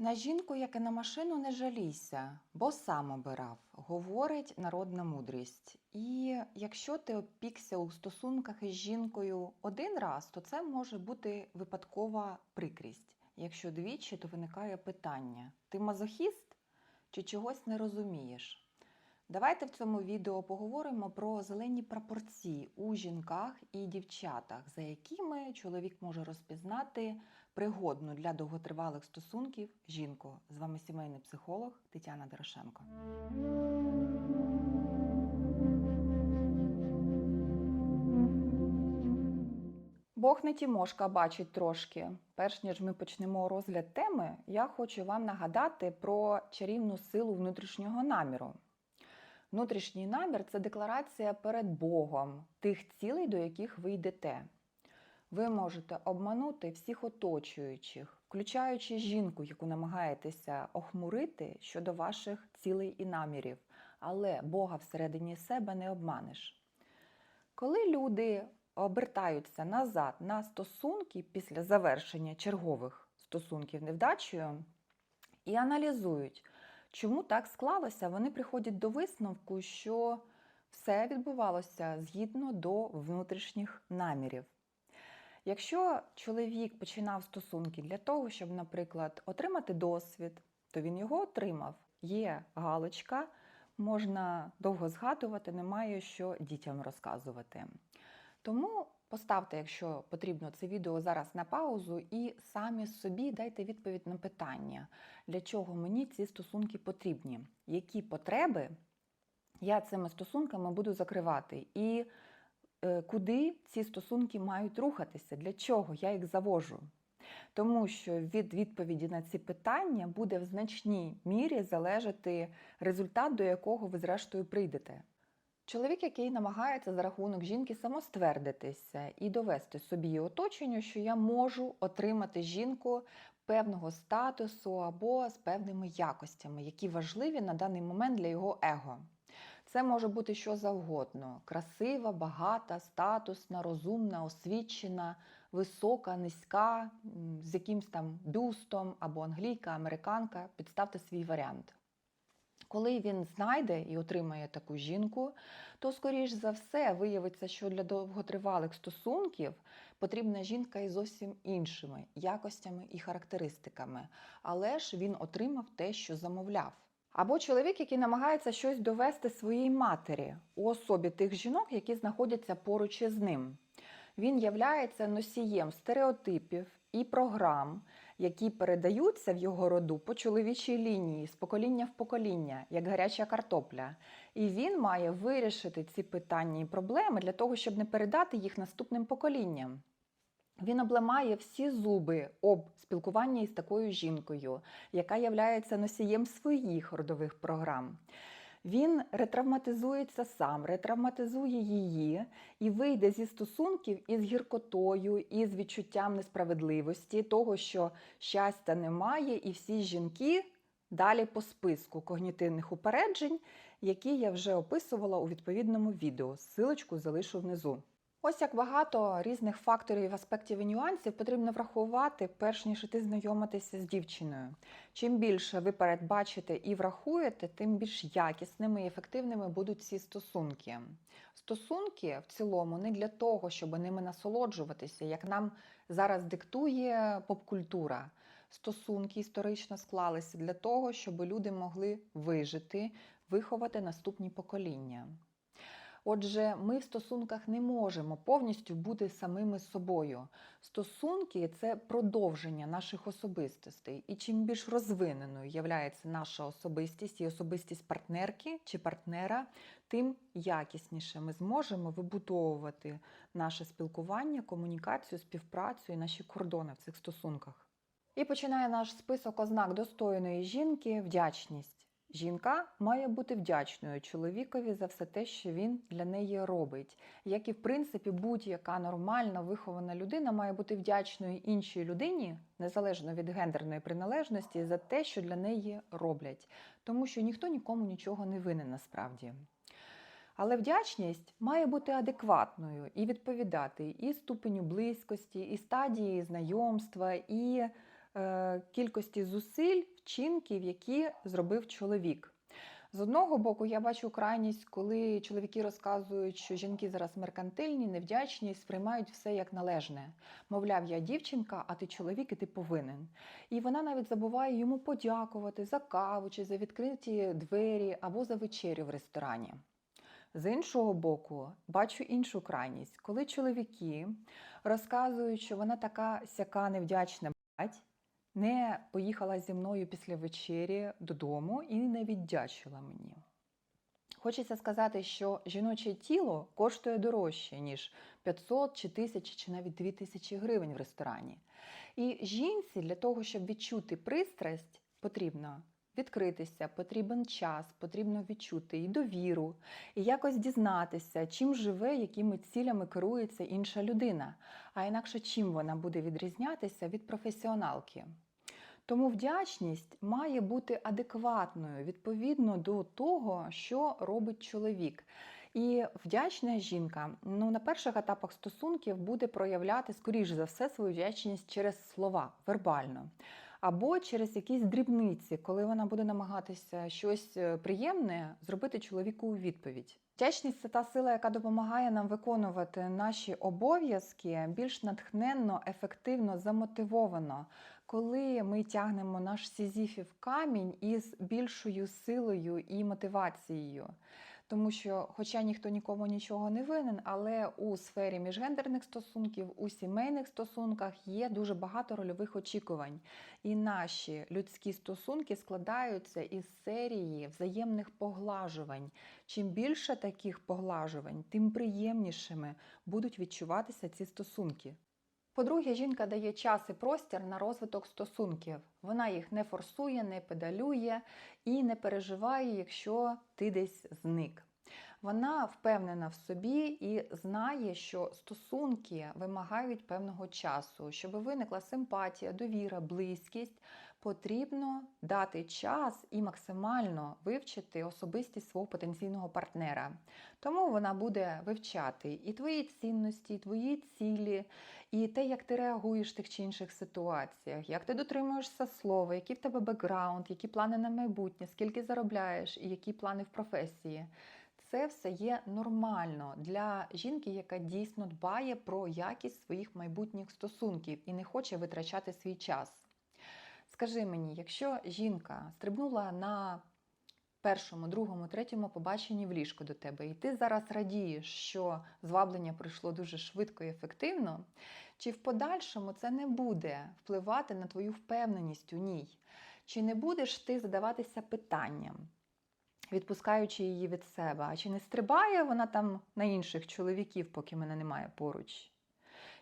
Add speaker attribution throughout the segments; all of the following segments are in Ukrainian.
Speaker 1: На жінку, як і на машину, не жалійся, бо сам обирав, говорить народна мудрість. І якщо ти опікся у стосунках із жінкою один раз, то це може бути випадкова прикрість. Якщо двічі, то виникає питання: ти мазохіст чи чогось не розумієш? Давайте в цьому відео поговоримо про зелені прапорці у жінках і дівчатах, за якими чоловік може розпізнати пригодну для довготривалих стосунків жінку. З вами сімейний психолог Тетяна Дорошенко. Бог не тімошка бачить трошки. Перш ніж ми почнемо розгляд теми, я хочу вам нагадати про чарівну силу внутрішнього наміру. Внутрішній намір це декларація перед Богом тих цілей, до яких ви йдете. Ви можете обманути всіх оточуючих, включаючи жінку, яку намагаєтеся охмурити щодо ваших цілей і намірів, але Бога всередині себе не обманеш. Коли люди обертаються назад на стосунки після завершення чергових стосунків невдачею і аналізують, чому так склалося, вони приходять до висновку, що все відбувалося згідно до внутрішніх намірів. Якщо чоловік починав стосунки для того, щоб, наприклад, отримати досвід, то він його отримав. Є галочка, можна довго згадувати, немає що дітям розказувати. Тому поставте, якщо потрібно, це відео зараз на паузу і самі собі дайте відповідь на питання, для чого мені ці стосунки потрібні, які потреби я цими стосунками буду закривати. І куди ці стосунки мають рухатися, для чого я їх завожу. Тому що від відповіді на ці питання буде в значній мірі залежати результат, до якого ви зрештою прийдете. Чоловік, який намагається за рахунок жінки самоствердитися і довести собі і оточенню, що я можу отримати жінку певного статусу або з певними якостями, які важливі на даний момент для його его. Це може бути що завгодно: красива, багата, статусна, розумна, освічена, висока, низька, з якимсь там бюстом або англійка, американка. Підставте свій варіант. Коли він знайде і отримає таку жінку, то, скоріш за все, виявиться, що для довготривалих стосунків потрібна жінка із зовсім іншими якостями і характеристиками. Але ж він отримав те, що замовляв. Або чоловік, який намагається щось довести своїй матері у особі тих жінок, які знаходяться поруч із ним. Він являється носієм стереотипів і програм, які передаються в його роду по чоловічій лінії з покоління в покоління, як гаряча картопля. І він має вирішити ці питання і проблеми для того, щоб не передати їх наступним поколінням. Він обламає всі зуби об спілкуванні із такою жінкою, яка являється носієм своїх родових програм. Він ретравматизується сам, ретравматизує її і вийде зі стосунків із гіркотою, із відчуттям несправедливості, того, що щастя немає, і всі жінки далі по списку когнітивних упереджень, які я вже описувала у відповідному відео. Силочку залишу внизу. Ось як багато різних факторів, аспектів і нюансів потрібно врахувати, перш ніж іти знайомитися з дівчиною. Чим більше ви передбачите і врахуєте, тим більш якісними і ефективними будуть ці стосунки. Стосунки в цілому не для того, щоб ними насолоджуватися, як нам зараз диктує попкультура. Стосунки історично склалися для того, щоб люди могли вижити, виховати наступні покоління. Отже, ми в стосунках не можемо повністю бути самими собою. Стосунки це продовження наших особистостей. І чим більш розвиненою є наша особистість і особистість партнерки чи партнера, тим якісніше ми зможемо вибудовувати наше спілкування, комунікацію, співпрацю і наші кордони в цих стосунках. І починає наш список ознак достойної жінки вдячність. Жінка має бути вдячною чоловікові за все те, що він для неї робить. Як і в принципі будь-яка нормальна вихована людина має бути вдячною іншій людині, незалежно від гендерної приналежності, за те, що для неї роблять, тому що ніхто нікому нічого не винен насправді. Але вдячність має бути адекватною і відповідати і ступеню близькості, і стадії знайомства, і кількості зусиль, вчинків, які зробив чоловік. З одного боку, я бачу крайність, коли чоловіки розказують, що жінки зараз меркантильні, невдячні, сприймають все як належне. Мовляв, я дівчинка, а ти чоловік, і ти повинен. І вона навіть забуває йому подякувати за каву чи за відкриті двері або за вечерю в ресторані. З іншого боку, бачу іншу крайність, коли чоловіки розказують, що вона така сяка невдячна бать, не поїхала зі мною після вечері додому і не віддячила мені. Хочеться сказати, що жіноче тіло коштує дорожче, ніж 500 чи 1000 чи навіть 2000 гривень в ресторані. І жінці для того, щоб відчути пристрасть, потрібно відкритися, потрібен час, потрібно відчути і довіру, і якось дізнатися, чим живе, якими цілями керується інша людина, а інакше чим вона буде відрізнятися від професіоналки. Тому вдячність має бути адекватною відповідно до того, що робить чоловік. І вдячна жінка ну, на перших етапах стосунків буде проявляти, скоріш за все, свою вдячність через слова вербально. Або через якісь дрібниці, коли вона буде намагатися щось е, приємне зробити чоловіку у відповідь. Вдячність це та сила, яка допомагає нам виконувати наші обов'язки більш натхненно, ефективно, замотивовано, коли ми тягнемо наш сізіфів камінь із більшою силою і мотивацією. Тому що, хоча ніхто нікому нічого не винен, але у сфері міжгендерних стосунків, у сімейних стосунках є дуже багато рольових очікувань. І наші людські стосунки складаються із серії взаємних поглажувань. Чим більше таких поглажувань, тим приємнішими будуть відчуватися ці стосунки. По-друге, жінка дає час і простір на розвиток стосунків. Вона їх не форсує, не педалює і не переживає, якщо ти десь зник. Вона впевнена в собі і знає, що стосунки вимагають певного часу. Щоб виникла симпатія, довіра, близькість, потрібно дати час і максимально вивчити особистість свого потенційного партнера. Тому вона буде вивчати і твої цінності, і твої цілі, і те, як ти реагуєш в тих чи інших ситуаціях, як ти дотримуєшся слова, який в тебе бекграунд, які плани на майбутнє, скільки заробляєш і які плани в професії. Це все є нормально для жінки, яка дійсно дбає про якість своїх майбутніх стосунків і не хоче витрачати свій час. Скажи мені, якщо жінка стрибнула на першому, другому, третьому побаченні в ліжко до тебе, і ти зараз радієш, що зваблення пройшло дуже швидко і ефективно, чи в подальшому це не буде впливати на твою впевненість у ній? Чи не будеш ти задаватися питанням, відпускаючи її від себе? А чи не стрибає вона там на інших чоловіків, поки мене немає поруч?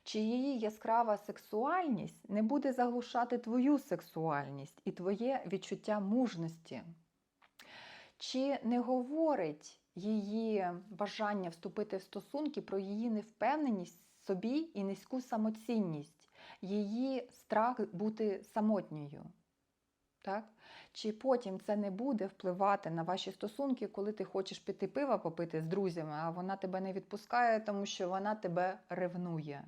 Speaker 1: Чи її яскрава сексуальність не буде заглушати твою сексуальність і твоє відчуття мужності? Чи не говорить її бажання вступити в стосунки про її невпевненість в собі і низьку самоцінність, її страх бути самотньою? Так? Чи потім це не буде впливати на ваші стосунки, коли ти хочеш піти пива попити з друзями, а вона тебе не відпускає, тому що вона тебе ревнує?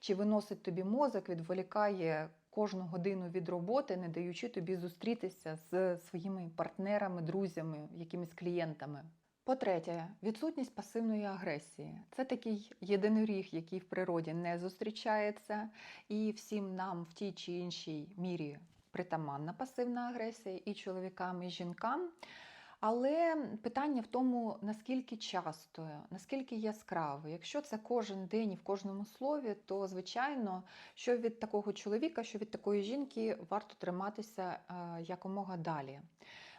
Speaker 1: Чи виносить тобі мозок, відволікає кожну годину від роботи, не даючи тобі зустрітися з своїми партнерами, друзями, якимись клієнтами? По-третє, відсутність пасивної агресії. Це такий єдиноріг, який в природі не зустрічається, і всім нам в тій чи іншій мірі притаманна пасивна агресія і чоловікам, і жінкам. Але питання в тому, наскільки часто, наскільки яскраво. Якщо це кожен день і в кожному слові, то звичайно, що від такого чоловіка, що від такої жінки варто триматися е, якомога далі.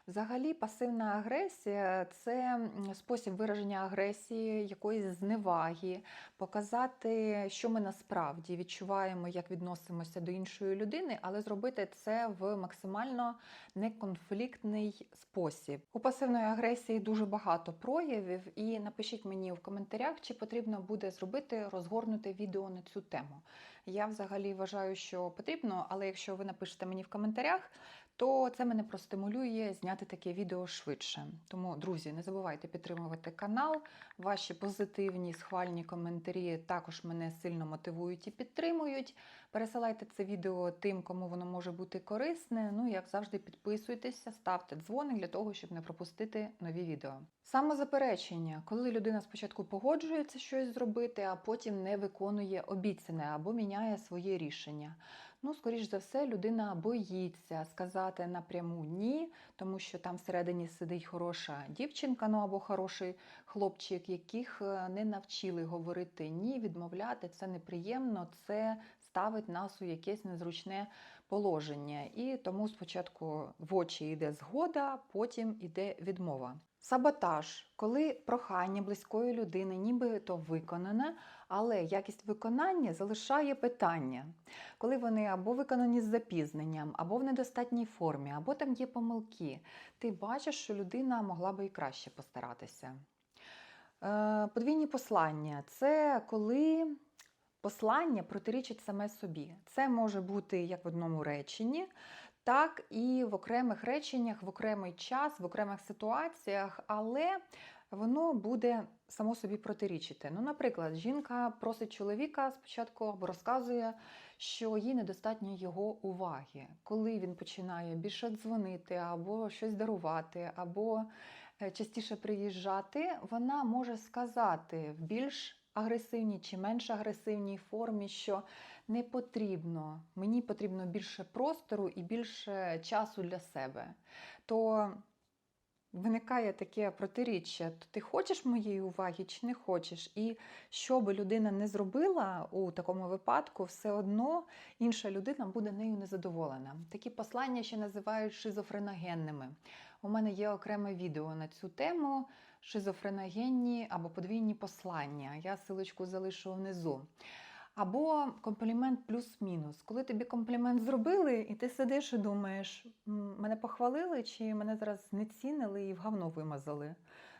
Speaker 1: Взагалі, пасивна агресія це спосіб вираження агресії, якоїсь зневаги, показати, що ми насправді відчуваємо, як відносимося до іншої людини, але зробити це в максимально неконфліктний спосіб. У пасивної агресії дуже багато проявів, і напишіть мені в коментарях, чи потрібно буде зробити розгорнуте відео на цю тему. Я взагалі вважаю, що потрібно, але якщо ви напишете мені в коментарях, то це мене простимулює зняти таке відео швидше. Тому, друзі, не забувайте підтримувати канал. Ваші позитивні схвальні коментарі також мене сильно мотивують і підтримують. Пересилайте це відео тим, кому воно може бути корисне. Ну, як завжди, підписуйтеся, ставте дзвоник для того, щоб не пропустити нові відео. Самозаперечення, коли людина спочатку погоджується щось зробити, а потім не виконує обіцяне або міняє своє рішення. Ну, скоріш за все, людина боїться сказати напряму ні, тому що там всередині сидить хороша дівчинка, ну або хороший хлопчик, яких е, не навчили говорити ні, відмовляти. Це неприємно, це ставить нас у якесь незручне положення. І тому спочатку в очі йде згода, потім йде відмова. Саботаж, коли прохання близької людини нібито виконане, але якість виконання залишає питання, коли вони або виконані з запізненням, або в недостатній формі, або там є помилки. Ти бачиш, що людина могла би і краще постаратися. Е, Подвійні послання це коли послання протирічить саме собі. Це може бути як в одному реченні, так і в окремих реченнях, в окремий час, в окремих ситуаціях, але воно буде само собі протирічити. Ну, наприклад, жінка просить чоловіка спочатку або розказує, що їй недостатньо його уваги. Коли він починає більше дзвонити, або щось дарувати, або е, частіше приїжджати, вона може сказати в більш агресивній чи менш агресивній формі, що не потрібно, мені потрібно більше простору і більше часу для себе. То виникає таке протиріччя: то ти хочеш моєї уваги чи не хочеш? І що би людина не зробила у такому випадку, все одно інша людина буде нею незадоволена. Такі послання ще називають шизофреногенними. У мене є окреме відео на цю тему шизофреногенні або подвійні послання. Я силочку залишу внизу. Або комплімент плюс-мінус. Коли тобі комплімент зробили, і ти сидиш і думаєш, мене похвалили, чи мене зараз не цінили і в говно вимазали.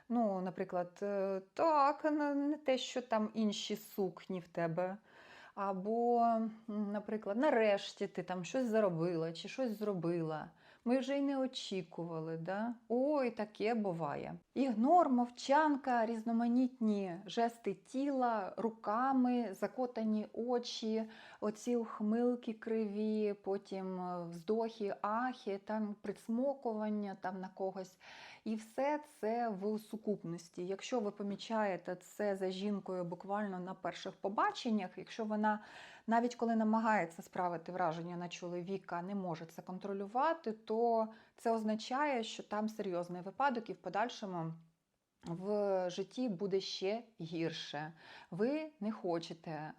Speaker 1: Ну, наприклад, е, так, не те, що там інші сукні в тебе. Або, наприклад, нарешті ти там щось заробила чи щось зробила. Ми вже й не очікували, да? Ой, таке буває. Ігнор, мовчанка, різноманітні жести тіла, руками, закотані очі, оці ухмилки криві, потім е, вздохи, ахи, там присмокування там на когось. І все це в сукупності. Якщо ви помічаєте це за жінкою буквально на перших побаченнях, якщо вона навіть коли намагається справити враження на чоловіка, не може це контролювати, то це означає, що там серйозний випадок, і в подальшому в житті буде ще гірше. Ви не хочете е,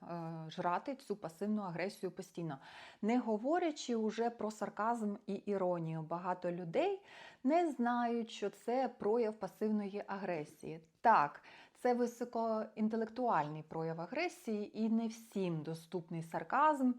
Speaker 1: жрати цю пасивну агресію постійно, не говорячи уже про сарказм і іронію. Багато людей не знають, що це прояв пасивної агресії. Так, це високоінтелектуальний прояв агресії, і не всім доступний сарказм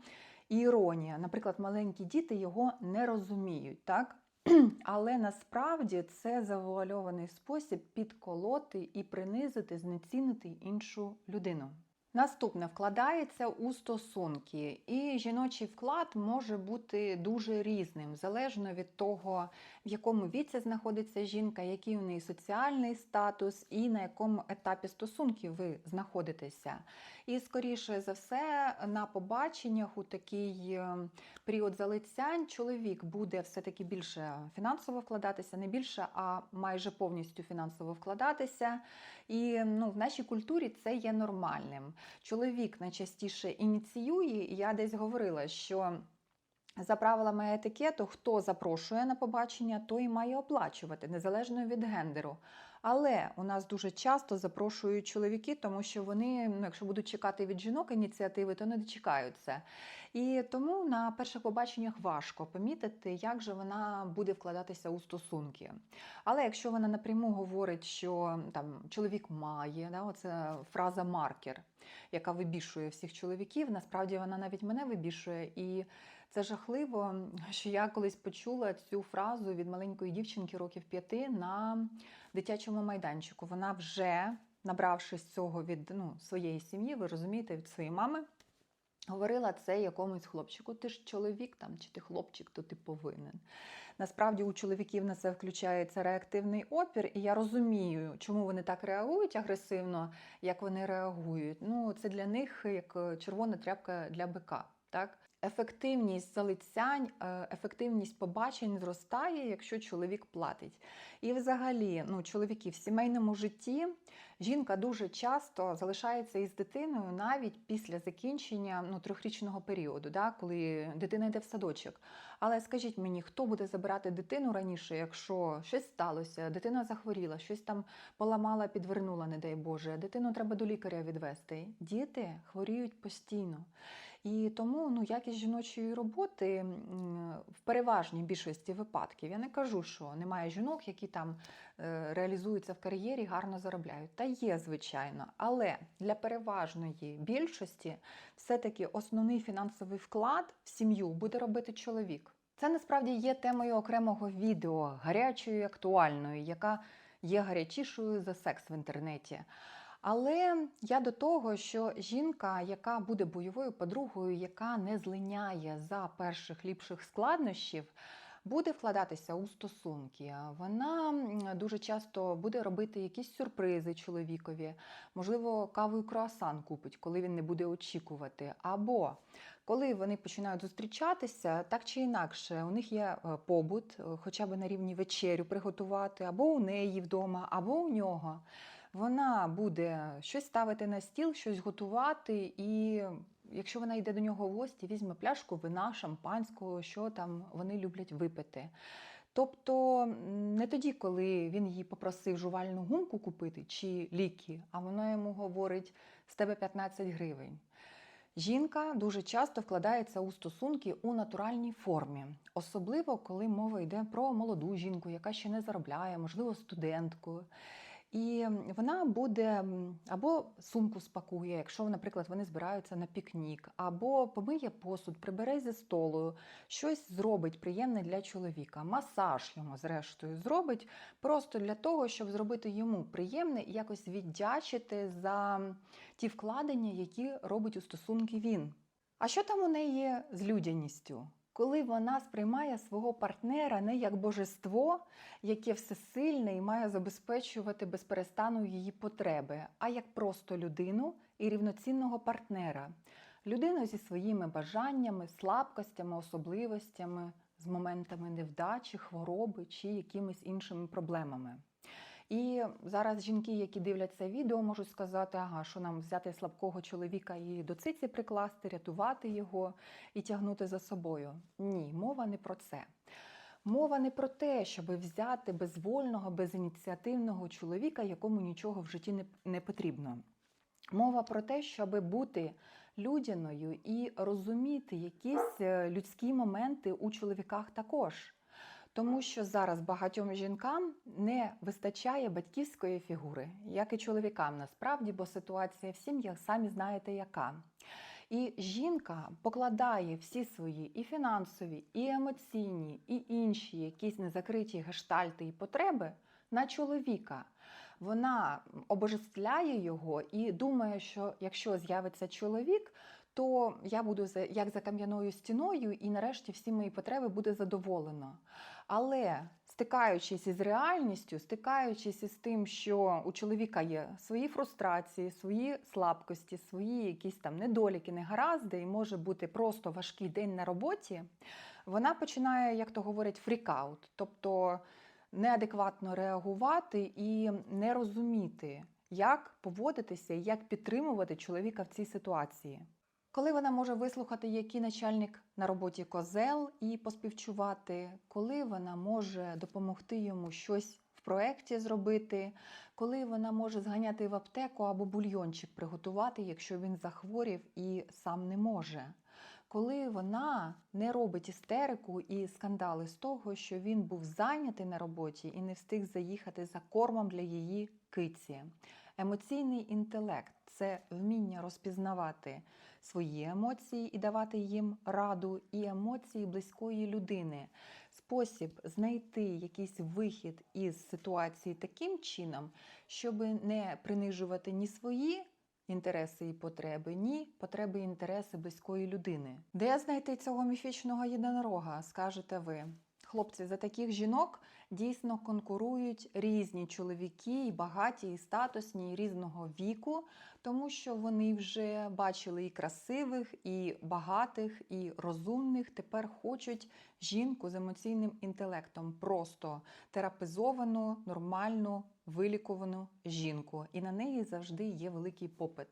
Speaker 1: і іронія. Наприклад, маленькі діти його не розуміють, так? Але насправді це завуальований спосіб підколоти і принизити, знецінити іншу людину. Наступне вкладається у стосунки, і жіночий вклад може бути дуже різним, залежно від того, в якому віці знаходиться жінка, який у неї соціальний статус і на якому етапі стосунків ви знаходитеся. І, скоріше за все, на побаченнях у такий е, період залицянь чоловік буде все-таки більше фінансово вкладатися, не більше, а майже повністю фінансово вкладатися. І ну, в нашій культурі це є нормальним. Чоловік найчастіше ініціює, і я десь говорила, що. За правилами етикету, хто запрошує на побачення, той має оплачувати, незалежно від гендеру. Але у нас дуже часто запрошують чоловіки, тому що вони, ну, якщо будуть чекати від жінок ініціативи, то не дочекаються. І тому на перших побаченнях важко помітити, як же вона буде вкладатися у стосунки. Але якщо вона напряму говорить, що там чоловік має, да, оце фраза маркер, яка вибішує всіх чоловіків, насправді вона навіть мене вибішує. І це жахливо, що я колись почула цю фразу від маленької дівчинки років п'яти на дитячому майданчику. Вона вже, набравшись цього від ну, своєї сім'ї, ви розумієте, від своєї мами, говорила це якомусь хлопчику. Ти ж чоловік там, чи ти хлопчик, то ти повинен. Насправді у чоловіків на це включається реактивний опір, і я розумію, чому вони так реагують агресивно, як вони реагують. Ну, це для них як червона тряпка для бика. Так? Ефективність залицянь, е, ефективність побачень зростає, якщо чоловік платить. І взагалі, ну, чоловіки в сімейному житті жінка дуже часто залишається із дитиною навіть після закінчення ну, трьохрічного періоду, да, коли дитина йде в садочок. Але скажіть мені, хто буде забирати дитину раніше, якщо щось сталося, дитина захворіла, щось там поламала, підвернула, не дай Боже, дитину треба до лікаря відвести. Діти хворіють постійно. І тому ну, якість жіночої роботи в переважній більшості випадків я не кажу, що немає жінок, які там е, реалізуються в кар'єрі, гарно заробляють. Та є, звичайно. Але для переважної більшості все-таки основний фінансовий вклад в сім'ю буде робити чоловік. Це насправді є темою окремого відео, гарячою і актуальною, яка є гарячішою за секс в інтернеті. Але я до того, що жінка, яка буде бойовою подругою, яка не злиняє за перших ліпших складнощів, буде вкладатися у стосунки. Вона дуже часто буде робити якісь сюрпризи чоловікові, можливо, каву і круасан купить, коли він не буде очікувати. Або коли вони починають зустрічатися, так чи інакше, у них є е, побут, е, хоча б на рівні вечерю приготувати, або у неї вдома, або у нього. Вона буде щось ставити на стіл, щось готувати, і якщо вона йде до нього в гості, візьме пляшку вина, шампанського, що там вони люблять випити. Тобто не тоді, коли він її попросив жувальну гумку купити чи ліки, а вона йому говорить: з тебе 15 гривень. Жінка дуже часто вкладається у стосунки у натуральній формі, особливо коли мова йде про молоду жінку, яка ще не заробляє, можливо, студентку. І вона буде або сумку спакує, якщо, наприклад, вони збираються на пікнік, або помиє посуд, прибере зі столу, щось зробить приємне для чоловіка, масаж йому, зрештою, зробить просто для того, щоб зробити йому приємне і якось віддячити за ті вкладення, які робить у стосунки він. А що там у неї з людяністю? Коли вона сприймає свого партнера не як божество, яке всесильне і має забезпечувати без перестану її потреби, а як просто людину і рівноцінного партнера, людину зі своїми бажаннями, слабкостями, особливостями, з моментами невдачі, хвороби чи якимись іншими проблемами. І зараз жінки, які дивляться відео, можуть сказати, ага, що нам взяти слабкого чоловіка і до циці прикласти, рятувати його і тягнути за собою. Ні, мова не про це. Мова не про те, щоб взяти безвольного, безініціативного чоловіка, якому нічого в житті не, потрібно. Мова про те, щоб бути людяною і розуміти якісь е, людські моменти у чоловіках також. Тому що зараз багатьом жінкам не вистачає батьківської фігури, як і чоловікам насправді, бо ситуація в сім'ях самі знаєте яка. І жінка покладає всі свої і фінансові, і емоційні, і інші якісь незакриті гештальти і потреби на чоловіка. Вона обожествляє його і думає, що якщо з'явиться чоловік, то я буду як за кам'яною стіною, і нарешті всі мої потреби буде задоволено. Але стикаючись із реальністю, стикаючись із тим, що у чоловіка є свої фрустрації, свої слабкості, свої якісь там недоліки, негаразди, і може бути просто важкий день на роботі, вона починає, як то говорять, фрікаут, тобто неадекватно реагувати і не розуміти, як поводитися і як підтримувати чоловіка в цій ситуації. Коли вона може вислухати, який начальник на роботі козел і поспівчувати, коли вона може допомогти йому щось в проєкті зробити, коли вона може зганяти в аптеку або бульйончик приготувати, якщо він захворів і сам не може. Коли вона не робить істерику і скандали з того, що він був зайнятий на роботі і не встиг заїхати за кормом для її киці. Емоційний інтелект це вміння розпізнавати свої емоції і давати їм раду, і емоції близької людини. Спосіб знайти якийсь вихід із ситуації таким чином, щоб не принижувати ні свої інтереси і потреби, ні потреби і інтереси близької людини. Де знайти цього міфічного єдинорога, скажете ви? Хлопці, за таких жінок дійсно конкурують різні чоловіки, і багаті, і статусні, і різного віку, тому що вони вже бачили і красивих, і багатих, і розумних. Тепер хочуть жінку з емоційним інтелектом, просто терапізовану, нормальну, вилікувану жінку. І на неї завжди є великий попит.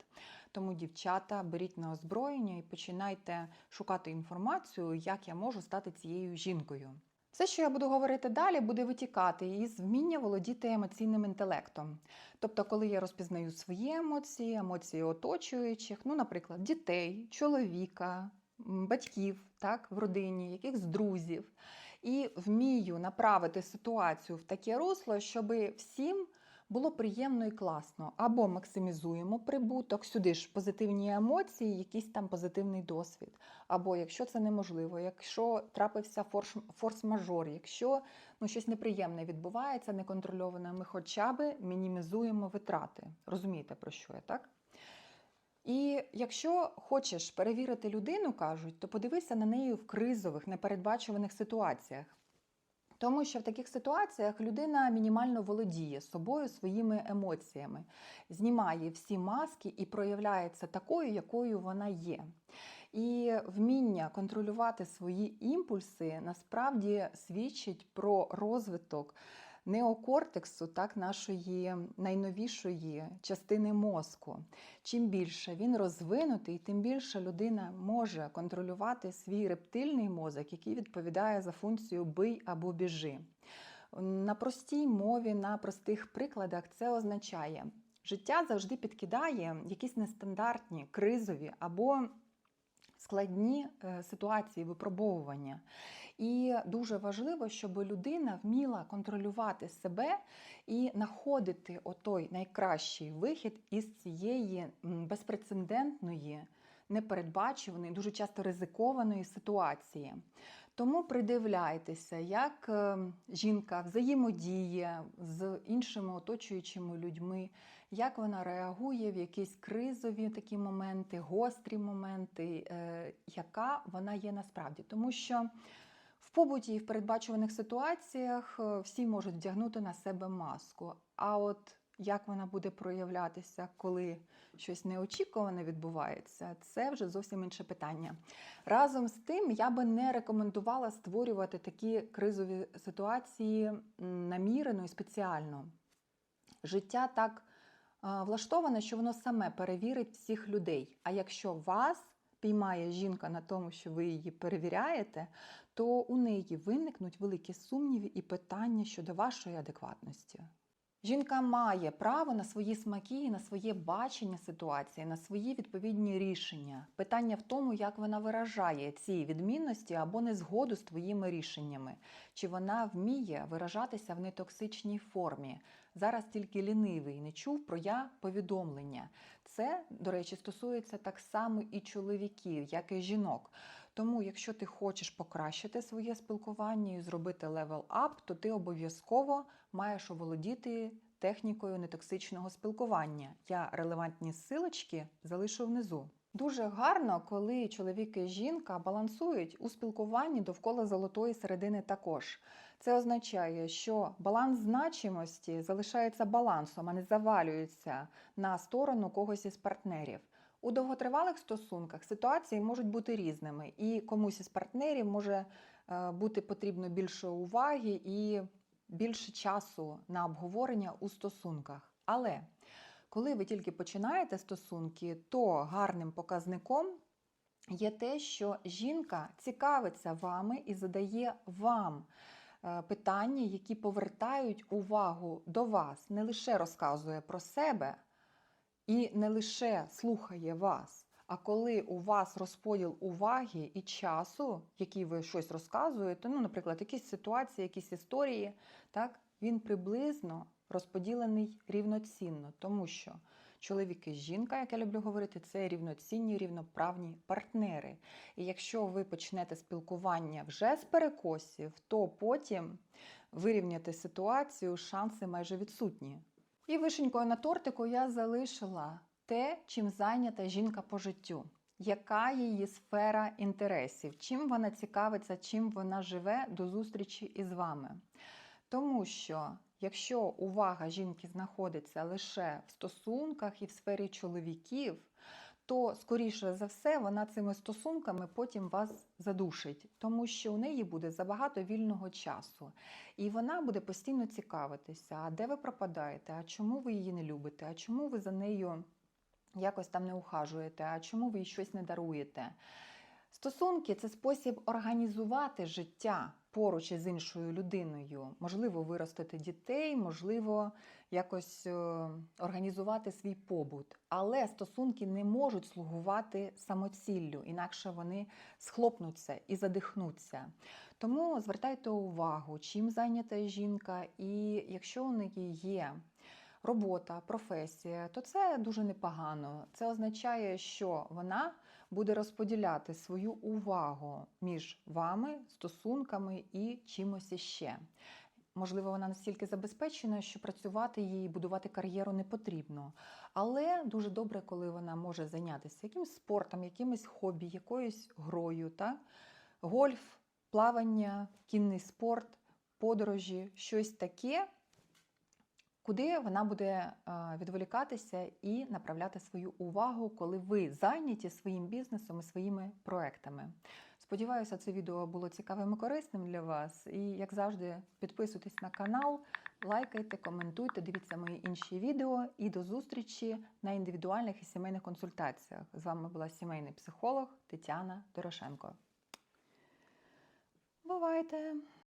Speaker 1: Тому, дівчата, беріть на озброєння і починайте шукати інформацію, як я можу стати цією жінкою. Все, що я буду говорити далі, буде витікати із вміння володіти емоційним інтелектом. Тобто, коли я розпізнаю свої емоції, емоції оточуючих, ну, наприклад, дітей, чоловіка, батьків так, в родині, якихось друзів, і вмію направити ситуацію в таке русло, щоб всім було приємно і класно. Або максимізуємо прибуток, сюди ж позитивні емоції, якийсь там позитивний досвід. Або якщо це неможливо, якщо трапився форс-мажор, якщо ну, щось неприємне відбувається, неконтрольоване, ми хоча б мінімізуємо витрати. Розумієте, про що я, так? І якщо хочеш перевірити людину, кажуть, то подивися на неї в кризових, непередбачуваних ситуаціях. Тому що в таких ситуаціях людина мінімально володіє собою, своїми емоціями, знімає всі маски і проявляється такою, якою вона є. І вміння контролювати свої імпульси насправді свідчить про розвиток неокортексу, так, нашої найновішої частини мозку. Чим більше він розвинутий, тим більше людина може контролювати свій рептильний мозок, який відповідає за функцію бий або біжи. На простій мові, на простих прикладах це означає, життя завжди підкидає якісь нестандартні, кризові або складні е, ситуації випробовування. І дуже важливо, щоб людина вміла контролювати себе і знаходити отой найкращий вихід із цієї безпрецедентної, непередбачуваної, дуже часто ризикованої ситуації. Тому придивляйтеся, як е, жінка взаємодіє з іншими оточуючими людьми, як вона реагує в якісь кризові такі моменти, гострі моменти, е, яка вона є насправді. Тому що побуті і в передбачуваних ситуаціях е, всі можуть вдягнути на себе маску. А от як вона буде проявлятися, коли щось неочікуване відбувається, це вже зовсім інше питання. Разом з тим, я би не рекомендувала створювати такі кризові ситуації намірено і спеціально. Життя так влаштоване, що воно саме перевірить всіх людей. А якщо вас піймає жінка на тому, що ви її перевіряєте, то у неї виникнуть великі сумніви і питання щодо вашої адекватності. Жінка має право на свої смаки, на своє бачення ситуації, на свої відповідні рішення. Питання в тому, як вона виражає ці відмінності або незгоду з твоїми рішеннями, чи вона вміє виражатися в нетоксичній формі. Зараз тільки лінивий не чув про я повідомлення. Це, до речі, стосується так само і чоловіків, як і жінок. Тому, якщо ти хочеш покращити своє спілкування і зробити левел ап, то ти обов'язково маєш оволодіти технікою нетоксичного спілкування. Я релевантні силочки залишу внизу. Дуже гарно, коли чоловік і жінка балансують у спілкуванні довкола золотої середини також. Це означає, що баланс значимості залишається балансом, а не завалюється на сторону когось із партнерів. У довготривалих стосунках ситуації можуть бути різними, і комусь із партнерів може е, бути потрібно більше уваги і більше часу на обговорення у стосунках. Але коли ви тільки починаєте стосунки, то гарним показником є те, що жінка цікавиться вами і задає вам е, питання, які повертають увагу до вас, не лише розказує про себе і не лише слухає вас. А коли у вас розподіл уваги і часу, який ви щось розказуєте, ну, наприклад, якісь ситуації, якісь історії, так, він приблизно розподілений рівноцінно, тому що чоловік і жінка, як я люблю говорити, це рівноцінні, рівноправні партнери. І якщо ви почнете спілкування вже з перекосів, то потім вирівняти ситуацію, шанси майже відсутні. І вишенькою на тортику я залишила те, чим зайнята жінка по життю. яка її сфера інтересів, чим вона цікавиться, чим вона живе до зустрічі із вами. Тому що якщо увага жінки знаходиться лише в стосунках і в сфері чоловіків, то, скоріше за все, вона цими стосунками потім вас задушить, тому що у неї буде забагато вільного часу. І вона буде постійно цікавитися, а де ви пропадаєте, а чому ви її не любите, а чому ви за нею якось там не ухажуєте, а чому ви їй щось не даруєте. Стосунки це спосіб організувати життя поруч із іншою людиною. Можливо, виростити дітей, можливо, якось е, організувати свій побут. Але стосунки не можуть слугувати самоціллю, інакше вони схлопнуться і задихнуться. Тому звертайте увагу, чим зайнята жінка, і якщо у неї є робота, професія, то це дуже непогано. Це означає, що вона буде розподіляти свою увагу між вами, стосунками і чимось іще. Можливо, вона настільки забезпечена, що працювати їй, будувати кар'єру не потрібно. Але дуже добре, коли вона може зайнятися якимось спортом, якимось хобі, якоюсь грою, так? гольф, плавання, кінний спорт, подорожі, щось таке, куди вона буде е, відволікатися і направляти свою увагу, коли ви зайняті своїм бізнесом і своїми проектами. Сподіваюся, це відео було цікавим і корисним для вас. І, як завжди, підписуйтесь на канал, лайкайте, коментуйте, дивіться мої інші відео і до зустрічі на індивідуальних і сімейних консультаціях. З вами була сімейний психолог Тетяна Дорошенко. Бувайте!